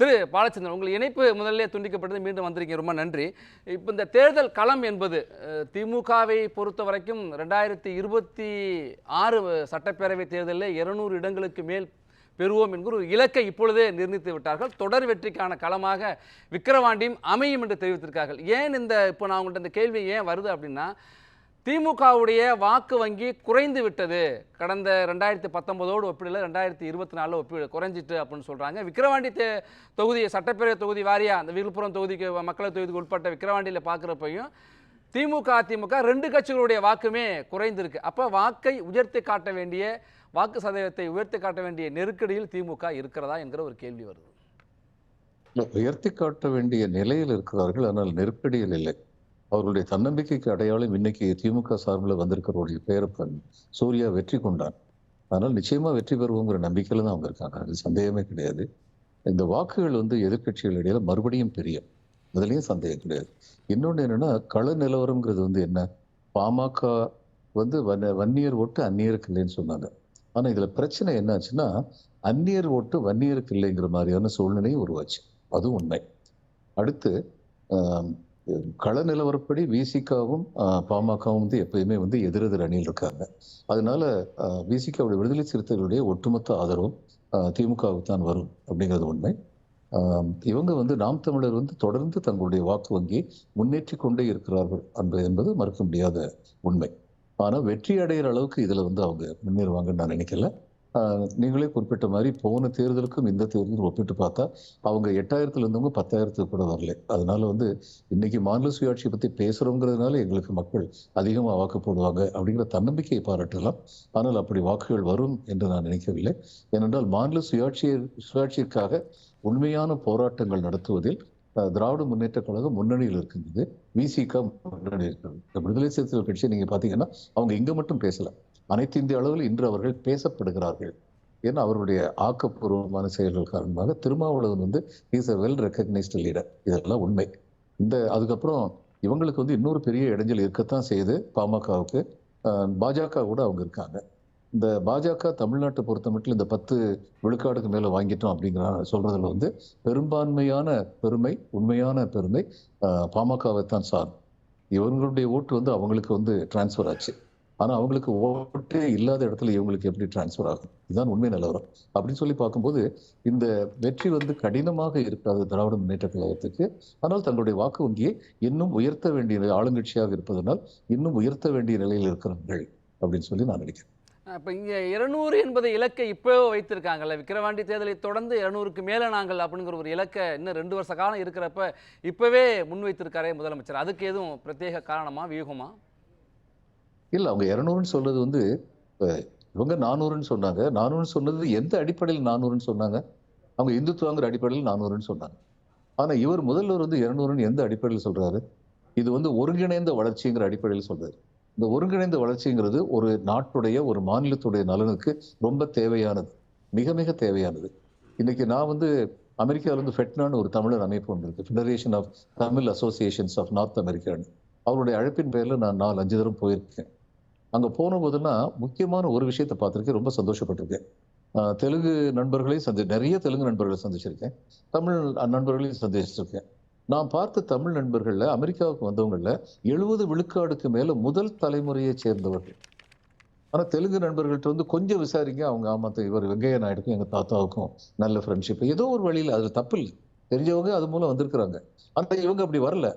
திரு பாலச்சந்திரன் உங்கள் இணைப்பு முதல்ல துண்டிக்கப்பட்டது மீண்டும் வந்திருக்கீங்க. ரொம்ப நன்றி. இப்போ இந்த தேர்தல் களம் என்பது திமுகவை பொறுத்த வரைக்கும் ரெண்டாயிரத்தி இருபத்தி ஆறு சட்டப்பேரவை தேர்தலில் இருநூறு இடங்களுக்கு மேல் பெறுவோம் என்கிற ஒரு இலக்கை இப்பொழுதே நிர்ணயித்து விட்டார்கள். தொடர் வெற்றிக்கான களமாக விக்கிரவாண்டியும் அமையும் என்று தெரிவித்திருக்கார்கள். ஏன் இந்த இப்போ நான் உங்கள்கிட்ட இந்த கேள்வி ஏன் வருது அப்படின்னா திமுகவுடைய வாக்கு வங்கி குறைந்து விட்டது. கடந்த ரெண்டாயிரத்தி பத்தொன்பதோடு ஒப்பிடல ரெண்டாயிரத்தி இருபத்தி நாலில் ஒப்பிடு குறைஞ்சிட்டு அப்படின்னு சொல்கிறாங்க விக்கிரவாண்டி தொகுதி சட்டப்பேரவை தொகுதி வாரியாக அந்த விழுப்புரம் தொகுதிக்கு மக்களவை தொகுதிக்கு உட்பட்ட விக்கிரவாண்டியில் பார்க்குறப்பையும் திமுக அதிமுக ரெண்டு கட்சிகளுடைய வாக்குமே குறைந்திருக்கு. அப்போ வாக்கை உயர்த்தி காட்ட வேண்டிய வாக்கு சதவீதத்தை உயர்த்தி காட்ட வேண்டிய நெருக்கடியில் திமுக இருக்கிறதா என்கிற ஒரு கேள்வி வருது. உயர்த்தி காட்ட வேண்டிய நிலையில் இருக்கிறார்கள் ஆனால் நெருக்கடியில் இல்லை. அவர்களுடைய தன்னம்பிக்கைக்கு அடையாளம் இன்னைக்கு திமுக சார்பில் வந்திருக்கிறவருடைய பேரப்பன் சூர்யா வெற்றி கொண்டான் அதனால் நிச்சயமா வெற்றி பெறுவோங்கிற நம்பிக்கையில தான் அவங்க இருக்காங்க. அது சந்தேகமே கிடையாது. இந்த வாக்குகள் வந்து எதிர்க்கட்சிகள் இடையில மறுபடியும் பெரிய அதுலேயும் சந்தேகம் கிடையாது. இன்னொன்று என்னன்னா கள நிலவரம்ங்கிறது வந்து என்ன? பாமக வந்து வன் வன்னியர் ஓட்டு அந்நியருக்கு இல்லைன்னு சொன்னாங்க. ஆனா இதுல பிரச்சனை என்னாச்சுன்னா அந்நியர் ஓட்டு வன்னியருக்கு இல்லைங்கிற மாதிரியான சூழ்நிலையும் உருவாச்சு. அதுவும் உண்மை. அடுத்து கள நிலவரப்படி விசிகாவும் பாமகவும் வந்து எப்பயுமே வந்து எதிரெதிர் அணியில் இருக்காங்க. அதனால விசிகாவுடைய விடுதலை சிறுத்தைகளுடைய ஒட்டுமொத்த ஆதரவும் திமுகவுக்கு தான் வரும் அப்படிங்கிறது உண்மை. இவங்க வந்து நாம் தமிழர் வந்து தொடர்ந்து தங்களுடைய வாக்கு வங்கியை முன்னேற்றி கொண்டே இருக்கிறார்கள் என்பது என்பது மறுக்க முடியாத உண்மை. ஆனால் வெற்றி அடைகிற அளவுக்கு இதில் வந்து அவங்க முன்னேறுவாங்கன்னு நான் நினைக்கல. நீங்களே குறிப்பிட்ட மாதிரி போன தேர்தலுக்கும் இந்த தேர்தலுக்கும் ஒப்பிட்டு பார்த்தா அவங்க எட்டாயிரத்துல இருந்தவங்க பத்தாயிரத்துக்கு கூட வரல. அதனால வந்து இன்னைக்கு மாநில சுயாட்சியை பத்தி பேசுறோங்கிறதுனால எங்களுக்கு மக்கள் அதிகமா வாக்கு போடுவாங்க அப்படிங்கிற தன்னம்பிக்கையை பாராட்டலாம். ஆனால் அப்படி வாக்குகள் வரும் என்று நான் நினைக்கவில்லை. ஏனென்றால் மாநில சுயாட்சியை சுயாட்சிக்காக உண்மையான போராட்டங்கள் நடத்துவதில் திராவிட முன்னேற்ற கழகம் முன்னணியில் இருக்கின்றது. விசிக முன்னணி இருக்கிறது இந்த விடுதலை சிறுத்தைகள் கட்சி நீங்க பாத்தீங்கன்னா அவங்க இங்க மட்டும் பேசல. அனைத்து இந்திய அளவில் இன்று அவர்கள் பேசப்படுகிறார்கள் ஏன்னா அவருடைய ஆக்கப்பூர்வமான செயல்கள் காரணமாக திருமாவளவன் வந்து is a well recognised leader இதெல்லாம் உண்மை. இந்த அதுக்கப்புறம் இவங்களுக்கு வந்து இன்னொரு பெரிய இடைஞ்சல் இருக்கத்தான் செய்யுது பாமகவுக்கு. பாஜக கூட அவங்க இருக்காங்க. இந்த பாஜக தமிழ்நாட்டை பொறுத்த மட்டும் இந்த பத்து விழுக்காடுக்கு மேலே வாங்கிட்டோம் அப்படிங்கிற சொல்றதுல வந்து பெரும்பான்மையான பெருமை உண்மையான பெருமை பாமகவை தான் சார் இவங்களுடைய ஓட்டு வந்து அவங்களுக்கு வந்து டிரான்ஸ்ஃபர் ஆச்சு. ஆனால் அவங்களுக்கு ஓட்டே இல்லாத இடத்துல இவங்களுக்கு எப்படி டிரான்ஸ்ஃபர் ஆகும்? இதுதான் உண்மை நிலவரம். அப்படின்னு சொல்லி பார்க்கும்போது இந்த வெற்றி வந்து கடினமாக இருக்காது திராவிட முன்னேற்ற கழகத்துக்கு. ஆனால் தங்களுடைய வாக்கு வங்கியை இன்னும் உயர்த்த வேண்டிய ஆளுங்கட்சியாக இருப்பதனால் இன்னும் உயர்த்த வேண்டிய நிலையில் இருக்கிறார்கள் அப்படின்னு சொல்லி நான் நினைக்கிறேன். இப்போ இங்கே இருநூறு என்பது இலக்கை இப்போ வைத்திருக்காங்கல்ல. விக்கிரவாண்டி தேர்தலை தொடர்ந்து இருநூறுக்கு மேலே நாங்கள் அப்படிங்கிற ஒரு இலக்கை இன்னும் ரெண்டு வருஷ காலம் இருக்கிறப்ப இப்போவே முன்வைத்திருக்காரே முதலமைச்சர். அதுக்கு எதுவும் பிரத்யேக காரணமா வியூகமா? இல்லை அவங்க இருநூறுன்னு சொல்றது வந்து இவங்க நானூறுன்னு சொன்னாங்க. நானூறுன்னு சொன்னது எந்த அடிப்படையில் நானூறுன்னு சொன்னாங்க? அவங்க இந்துத்துவங்கிற அடிப்படையில் நானூறுன்னு சொன்னாங்க. ஆனால் இவர் முதல்வர் வந்து இருநூறுன்னு எந்த அடிப்படையில் சொல்கிறாரு இது வந்து ஒருங்கிணைந்த வளர்ச்சிங்கிற அடிப்படையில் சொல்கிறாரு இந்த ஒருங்கிணைந்த வளர்ச்சிங்கிறது ஒரு நாட்டுடைய ஒரு மாநிலத்துடைய நலனுக்கு ரொம்ப தேவையானது. மிக மிக தேவையானது. இன்னைக்கு நான் வந்து அமெரிக்கால இருந்து ஃபெட்னான்னு ஒரு தமிழர் அமைப்பு ஒன்று இருக்குது federation of Tamil associations of north அமெரிக்கான்னு அவருடைய அழைப்பின் பேரில் நான் நாலு அஞ்சு தரம் போயிருக்கேன். அங்கே போன முக்கியமான ஒரு விஷயத்தை பார்த்துருக்கேன். ரொம்ப சந்தோஷப்பட்டிருக்கேன். தெலுங்கு நண்பர்களையும் சந்தி நிறைய தெலுங்கு நண்பர்களை சந்திச்சிருக்கேன். தமிழ் நண்பர்களையும் சந்திச்சிருக்கேன். நான் பார்த்த தமிழ் நண்பர்களில் அமெரிக்காவுக்கு வந்தவங்களில் எழுபது விழுக்காடுக்கு மேலே முதல் தலைமுறையை சேர்ந்தவர்கள். ஆனால் தெலுங்கு நண்பர்கள்ட்ட வந்து கொஞ்சம் விசாரிங்க அவங்க ஆமாத்த இவர் வெங்கைய நாயுடுக்கும் எங்கள் தாத்தாவுக்கும் நல்ல ஃப்ரெண்ட்ஷிப் ஏதோ ஒரு வழியில் அது தப்பு இல்லை. தெரிஞ்சவங்க அது மூலம் வந்திருக்கிறாங்க. ஆனால் இவங்க அப்படி வரல.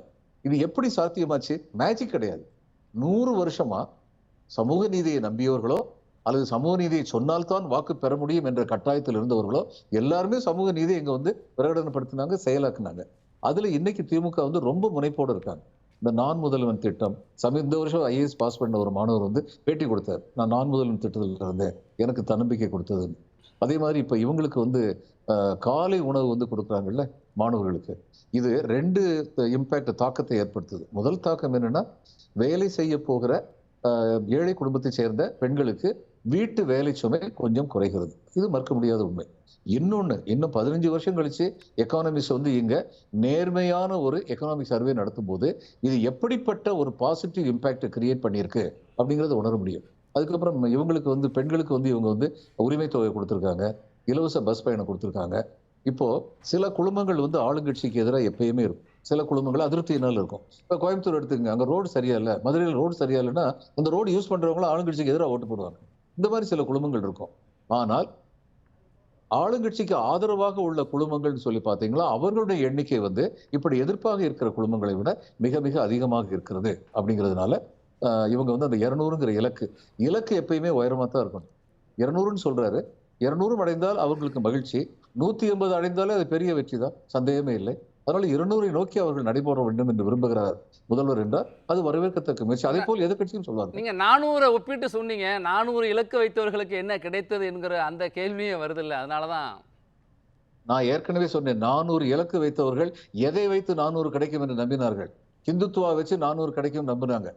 இது எப்படி சாத்தியமாச்சு? மேஜிக் கிடையாது. நூறு வருஷமாக சமூக நீதியை நம்பியவர்களோ அல்லது சமூக நீதியை சொன்னால்தான் வாக்கு பெற முடியும் என்ற கட்டாயத்தில் இருந்தவர்களோ எல்லாருமே சமூக நீதியை இங்கே வந்து பிரகடனப்படுத்தினாங்க செயலாக்குனாங்க. அதில் இன்னைக்கு திமுக வந்து ரொம்ப முனைப்போடு இருக்காங்க. இந்த நான் முதல்வன் திட்டம் சமீ இந்த வருஷம் ஐஏஎஸ் பாஸ் பண்ண ஒரு மாணவர் வந்து பேட்டி கொடுத்தார். நான் நான் முதல்வன் திட்டத்தில் இருந்தேன் எனக்கு தன்னம்பிக்கை கொடுத்ததுன்னு. அதே மாதிரி இப்போ இவங்களுக்கு வந்து காலை உணவு வந்து கொடுக்குறாங்கல்ல மாணவர்களுக்கு. இது ரெண்டு இம்பேக்ட் தாக்கத்தை ஏற்படுத்துது. முதல் தாக்கம் என்னன்னா வேலை செய்ய போகிற ஏழை குடும்பத்தை சேர்ந்த பெண்களுக்கு வீட்டு வேலை சுமை கொஞ்சம் குறைகிறது. இது மறுக்க முடியாத உண்மை. இன்னொன்று இன்னும் பதினஞ்சு வருஷம் கழிச்சு எக்கானமிஸ் வந்து இங்க நேர்மையான ஒரு எக்கனாமிக் சர்வே நடத்தும் போது இது எப்படிப்பட்ட ஒரு பாசிட்டிவ் இம்பாக்ட் கிரியேட் பண்ணியிருக்கு அப்படிங்கறத உணர முடியும். அதுக்கப்புறம் இவங்களுக்கு வந்து பெண்களுக்கு வந்து இவங்க வந்து உரிமை தொகை கொடுத்துருக்காங்க இலவச பஸ் பயணம் கொடுத்துருக்காங்க. இப்போ சில குழுமங்கள் வந்து ஆளுங்கட்சிக்கு எதிராக எப்பயுமே இருக்கும். சில குழுமங்கள் அதிருப்தியினால் இருக்கும். இப்போ கோயம்புத்தூர் எடுத்துக்கங்க அங்கே ரோடு சரியா இல்லை மதுரையில் ரோடு சரியா இல்லைன்னா அந்த ரோடு யூஸ் பண்றவங்களும் ஆளுங்கட்சிக்கு எதிராக ஓட்டு போடுவாங்க. இந்த மாதிரி சில குழுமங்கள் இருக்கும். ஆனால் ஆளுங்கட்சிக்கு ஆதரவாக உள்ள குழுமங்கள்னு சொல்லி பார்த்தீங்களா அவர்களுடைய எண்ணிக்கை வந்து இப்படி எதிர்ப்பாக இருக்கிற குழுமங்களை விட மிக மிக அதிகமாக இருக்கிறது அப்படிங்கிறதுனால ஆஹ், இவங்க வந்து அந்த இருநூறுங்கிற இலக்கு இலக்கு எப்பயுமே உயரமா தான் இருக்கணும். இருநூறுன்னு சொல்றாரு. இருநூறும் அடைந்தால் அவர்களுக்கு மகிழ்ச்சி. நூத்தி எண்பது அடைந்தாலே அது பெரிய வெற்றி தான். சந்தேகமே இல்லை. அதனால இருநூறை நோக்கி அவர்கள் நடைபெற வேண்டும் என்று விரும்புகிறார் முதல்வர் என்றால் அது வரவேற்கத்தக்க முயற்சி. அதே போல் எதிர்க்கட்சியும் சொல்வாங்க நீங்க நானூறை ஒப்பிட்டு சொன்னீங்க நானூறு இலக்கு வைத்தவர்களுக்கு என்ன கிடைத்தது என்கிற அந்த கேள்வியும் வருதில்ல. அதனால தான் நான் ஏற்கனவே சொன்னேன் நானூறு இலக்கு வைத்தவர்கள் எதை வைத்து நானூறு கிடைக்கும் என்று நம்பினார்கள்? ஹிந்துத்துவா வச்சு நானூறு கிடைக்கும் நம்பினாங்க.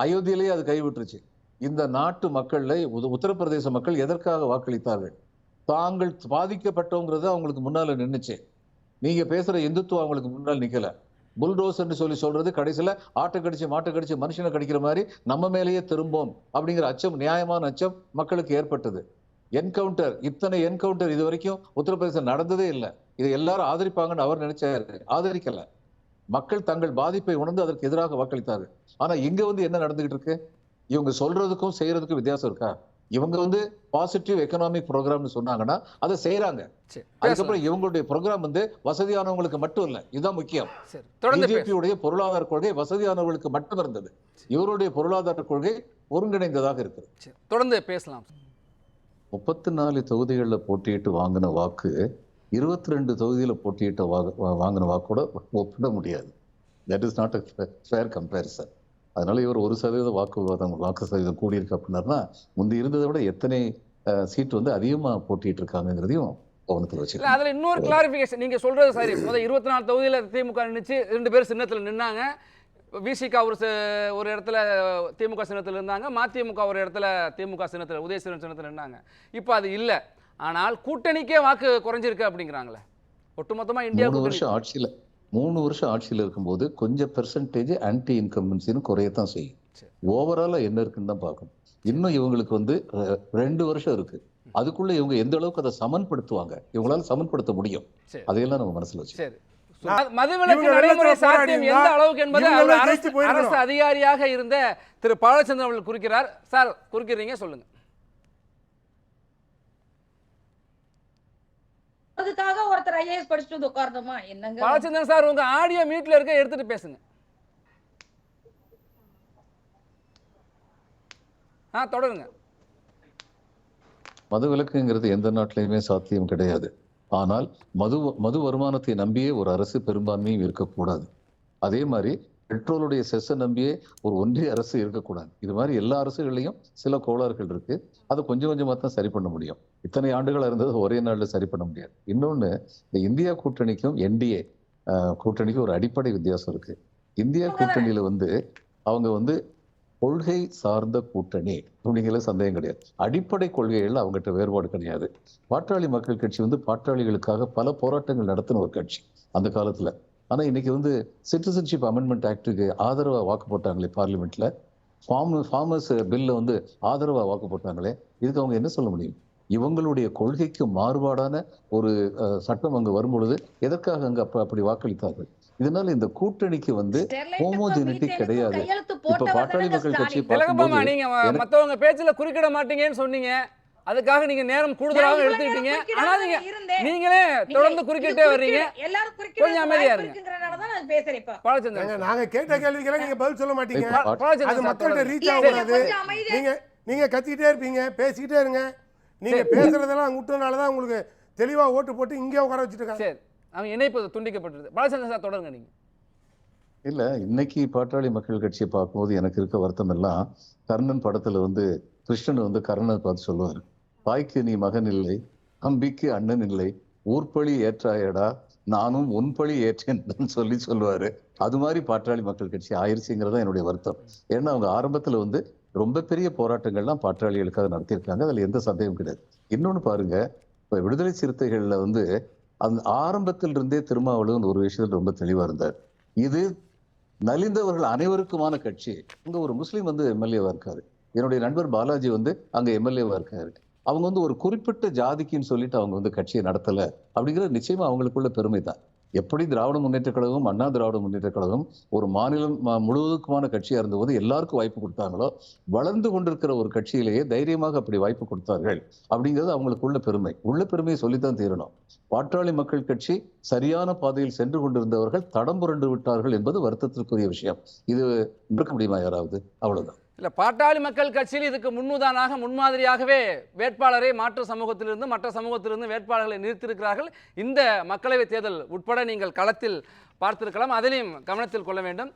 அயோத்தியிலேயே அது கைவிட்டுருச்சு. இந்த நாட்டு மக்கள்ல உத- உத்தரப்பிரதேச மக்கள் எதற்காக வாக்களித்தார்கள்? தாங்கள் பாதிக்கப்பட்டோங்கிறது அவங்களுக்கு முன்னால நின்னுச்சு. நீங்க பேசுற இந்துத்துவம் அவங்களுக்கு முன்னால் நிக்கல. புல்டோஸ் என்று சொல்லி சொல்றது கடைசியில ஆட்டை கடிச்சு மாட்டை கடிச்சு மனுஷனை கடிக்கிற மாதிரி நம்ம மேலேயே திரும்போம் அப்படிங்கிற அச்சம் நியாயமான அச்சம் மக்களுக்கு ஏற்பட்டது. என்கவுண்டர் இத்தனை என்கவுண்டர் இது வரைக்கும் உத்தரப்பிரதேசம் நடந்ததே இல்லை. இதை எல்லாரும் ஆதரிப்பாங்கன்னு அவர் நினைச்சாரு. ஆதரிக்கல. மக்கள் தங்கள் பாதிப்பை உணர்ந்து அதற்கு எதிராக வாக்களித்தார் ஆனா இங்க வந்து என்ன நடந்துகிட்டு இருக்கு? இவங்க சொல்றதுக்கும் செய்யறதுக்கும் வித்தியாசம் இருக்கா? இவங்க வந்து பாசிட்டிவ் எக்கனாமிக் ப்ரோக்ராம்னு சொன்னாங்கன்னா அதை செய்யறாங்க. அதுக்கப்புறம் இவங்களுடைய ப்ரோக்ராம் வந்து வசதியானவங்களுக்கு மட்டும் இல்ல இதுதான் முக்கியம். சரி தொடர்ந்து பேச பிஜேபி உடைய பொருளாதார கொள்கை வசதியானவர்களுக்கு மட்டும் இருந்தது. இவருடைய பொருளாதார கொள்கை ஒருங்கிணைந்ததாக இருக்கு சரி தொடர்ந்து பேசலாம். முப்பத்தி நாலு தொகுதிகளில் போட்டியிட்டு வாங்கின வாக்கு இருபத்தி ரெண்டு தொகுதியில் போட்டியிட்ட வாங்கின வாக்கோட ஒப்பிட முடியாது. That is not fair comparison அதனால இவர் ஒரு சதவீத வாக்கு வாக்கு சதவீதம் கூடியிருக்கு அப்படின்னாருன்னா முந்தி இருந்ததை விட எத்தனை சீட் வந்து அதிகமா போட்டிட்டு இருக்காங்கிறதையும் கவனத்தில் வச்சுக்கலாம் அதுல இன்னொரு கிளாரிபிகேஷன் நீங்க சொல்றது சரி. முதல் இருபத்தி நாலு தொகுதியில திமுக நின்னுச்சு ரெண்டு பேரும் சின்னத்துல நின்னாங்க. விசிகா ஒரு ஒரு இடத்துல திமுக சின்னத்தில் இருந்தாங்க மதிமுக ஒரு இடத்துல திமுக சின்னத்தில் உதயசூரன் சின்னத்தில் நின்னாங்க. இப்போ அது இல்ல. ஆனால் கூட்டணிக்கே வாக்கு குறைஞ்சிருக்கு அப்படிங்கிறாங்களே. ஒட்டுமொத்தமா இந்தியா மூணு கூட்டணி. வருஷம் ஆட்சியில மூணு வருஷம் ஆட்சியில இருக்கும்போது கொஞ்சம் பெர்சன்டேஜ் ஆன்டி இன்கம்பன்சின்னு குறையத்தான் செய்யும். சரி. ஓவராலா என்ன இருக்குன்னு தான் பார்க்கணும். இன்னும் இவங்களுக்கு வந்து ரெண்டு வருஷம் இருக்கு. அதுக்குள்ள இவங்க எந்த அளவுக்கு அதை சமன்படுத்துவாங்க? இவங்களால சமன்படுத்த முடியும். அதையெல்லாம் நம்ம மனசுல வச்சு மதுவிலக்கு நடைமுறை சாத்தியம் எந்த அளவுக்கு என்பதை அரசு அதிகாரியாக இருந்த திரு பாலச்சந்திரன் அவர்கள் குறிக்கிறார். சார் குறிக்கிறீங்க சொல்லுங்க. அதுக்காக ஐஏஎஸ் படிச்சுட்டு வந்து உட்காரணுமா? என்னங்க? பாலச்சந்திரன் சார் உங்க ஆடியோ மியூட்ல இருக்க எடுத்துட்டு பேசுங்க. ஆ தொடருங்க. மது விலக்குங்கிறது எந்த நாட்டிலையுமே சாத்தியம் கிடையாது. ஆனால் மது மது வருமானத்தை நம்பியே ஒரு அரசு பெரும்பான்மையும் இருக்கக்கூடாது. அதே மாதிரி பெட்ரோலுடைய செஸ்ஸை நம்பியே ஒரு ஒன்றிய அரசு இருக்கக்கூடாது. இது மாதிரி எல்லா அரசுகள்லையும் சில கோளாறுகள் இருக்கு. அதை கொஞ்சம் கொஞ்சமா தான் சரி பண்ண முடியும். இத்தனை ஆண்டுகளா இருந்தது ஒரே நாள்ல சரி பண்ண முடியாது. இன்னொன்னு இந்த இந்தியா கூட்டணிக்கும் என்டிஏ கூட்டணிக்கும் ஒரு அடிப்படை வித்தியாசம் இருக்கு. இந்தியா கூட்டணியில வந்து அவங்க வந்து கொள்கை சார்ந்த கூட்டணி அப்படிங்கிற சந்தேகம் கிடையாது. அடிப்படை கொள்கைகள் அவங்ககிட்ட வேறுபாடு கிடையாது. பாட்டாளி மக்கள் கட்சி வந்து பாட்டாளிகளுக்காக பல போராட்டங்கள் நடத்தின ஒரு கட்சி அந்த காலத்துல. ஆனா இன்னைக்கு வந்து சிட்டிசன்ஷிப் அமெண்ட்மெண்ட் ஆக்டுக்கு ஆதரவா வாக்கு போட்டாங்களே பார்லிமெண்ட்ல ஃபார்ம் ஃபார்மர்ஸ் பில்ல வந்து ஆதரவா வாக்கு போட்டாங்களே இதுக்கு அவங்க என்ன சொல்ல முடியும்? இவங்களுடைய கொள்கைக்கு மாறுபாடான ஒரு சட்டம் அங்கு வரும் பொழுது எதற்காக அங்க அப்ப அப்படி வாக்களித்தார்கள்? இதனால இந்த கூட்டணிக்கு வந்து மீத்தேனுக்கும் கிடையாது. கையெழுத்து இப்ப பாட்டாளி மக்கள் கட்சி மத்தவங்க பேச்சுல குறுக்கிட மாட்டீங்கன்னு சொன்னீங்க. அதுக்காக நீங்க நேரம் கூடுதலாக எடுத்துக்கிட்டீங்க ஆனா நீங்க. நீங்களே நீங்க தொடர்ந்து குறுக்கிட்டே வர்றீங்க. கொஞ்சம் அமைதியா இருங்க. இருக்குங்கிறனாலதான் நான் பேசுறேன் இப்ப. பாலச்சந்திரன். நாங்க கேட்ட கேள்விக்கெல்லாம் நீங்க பதில் சொல்ல மாட்டீங்க. அது மக்கள்கிட்ட. ரீச் ஆகாது. நீங்க நீங்க கத்திக்கிட்டே இருப்பீங்க பேசிக்கிட்டே இருங்க. நீங்க பேசுறதெல்லாம் விட்டதுனால தான் உங்களுக்கு தெளிவா ஓட்டு போட்டு இங்கே உட்கார வச்சுட்டு சரி. அவங்க இணைப்பு துண்டிக்கப்பட்டது பாலச்சந்திரன் சார் தொடருங்க நீங்க. இல்ல இன்னைக்கு பாட்டாளி மக்கள் கட்சியை பார்க்கும்போது எனக்கு இருக்க வருத்தம் எல்லாம் கர்ணன் படத்துல வந்து கிருஷ்ணன் வந்து கர்ணனை பார்த்து சொல்லுவாரு. தாய்க்கு நீ மகன் இல்லை அம்பிக்கு அண்ணன் இல்லை ஊர்பழி ஏற்றாயடா நானும் உன்பழி ஏற்றேன் சொல்லி சொல்லுவாரு. அது மாதிரி பாட்டாளி மக்கள் கட்சி ஆயிருச்சுங்கிறதா என்னுடைய வருத்தம். ஏன்னா அவங்க ஆரம்பத்துல வந்து ரொம்ப பெரிய போராட்டங்கள்லாம் பாட்டாளிகளுக்காக நடத்தியிருக்காங்க. அதில் எந்த சந்தேகம் கிடையாது. இன்னொன்று பாருங்க இப்போ விடுதலை சிறுத்தைகளில் வந்து அந்த ஆரம்பத்தில் இருந்தே திருமாவளவன் ஒரு விஷயத்தில் ரொம்ப தெளிவாக இருந்தார். இது நலிந்தவர்கள் அனைவருக்குமான கட்சி. இங்கே ஒரு முஸ்லீம் வந்து எம்எல்ஏவாக இருக்காரு. என்னுடைய நண்பர் பாலாஜி வந்து அங்கே எம்எல்ஏவாக இருக்காரு. அவங்க வந்து ஒரு குறிப்பிட்ட ஜாதிக்குன்னு சொல்லிட்டு அவங்க வந்து கட்சியை நடத்தல. அப்படிங்கிறது நிச்சயமா அவங்களுக்குள்ள பெருமை தான் எப்படி திராவிட முன்னேற்ற கழகம் அண்ணா திராவிட முன்னேற்ற கழகம் ஒரு மாநிலம் முழுவதுக்குமான கட்சியா இருந்தபோது எல்லாருக்கும் வாய்ப்பு கொடுத்தாங்களோ வளர்ந்து கொண்டிருக்கிற ஒரு கட்சியிலேயே தைரியமாக அப்படி வாய்ப்பு கொடுத்தார்கள் அப்படிங்கிறது அவங்களுக்குள்ள பெருமை. உள்ள பெருமையை சொல்லித்தான் தீரணும். பாட்டாளி மக்கள் கட்சி சரியான பாதையில் சென்று கொண்டிருந்தவர்கள் தடம் புரண்டு விட்டார்கள் என்பது வருத்தத்திற்குரிய விஷயம். இது மறுக்க முடியுமா யாராவது? அவ்வளவுதான். இல்லை பாட்டாளி மக்கள் கட்சியில் இதுக்கு முன்னுதானாக முன்மாதிரியாகவே வேட்பாளரை மாற்று சமூகத்திலிருந்து மற்ற சமூகத்திலிருந்து வேட்பாளர்களை நிறுத்தியிருக்கிறார்கள். இந்த மக்களவைத் தேர்தல் உட்பட நீங்கள் களத்தில் பார்த்திருக்கலாம். அதிலையும் கவனத்தில் கொள்ள வேண்டும்.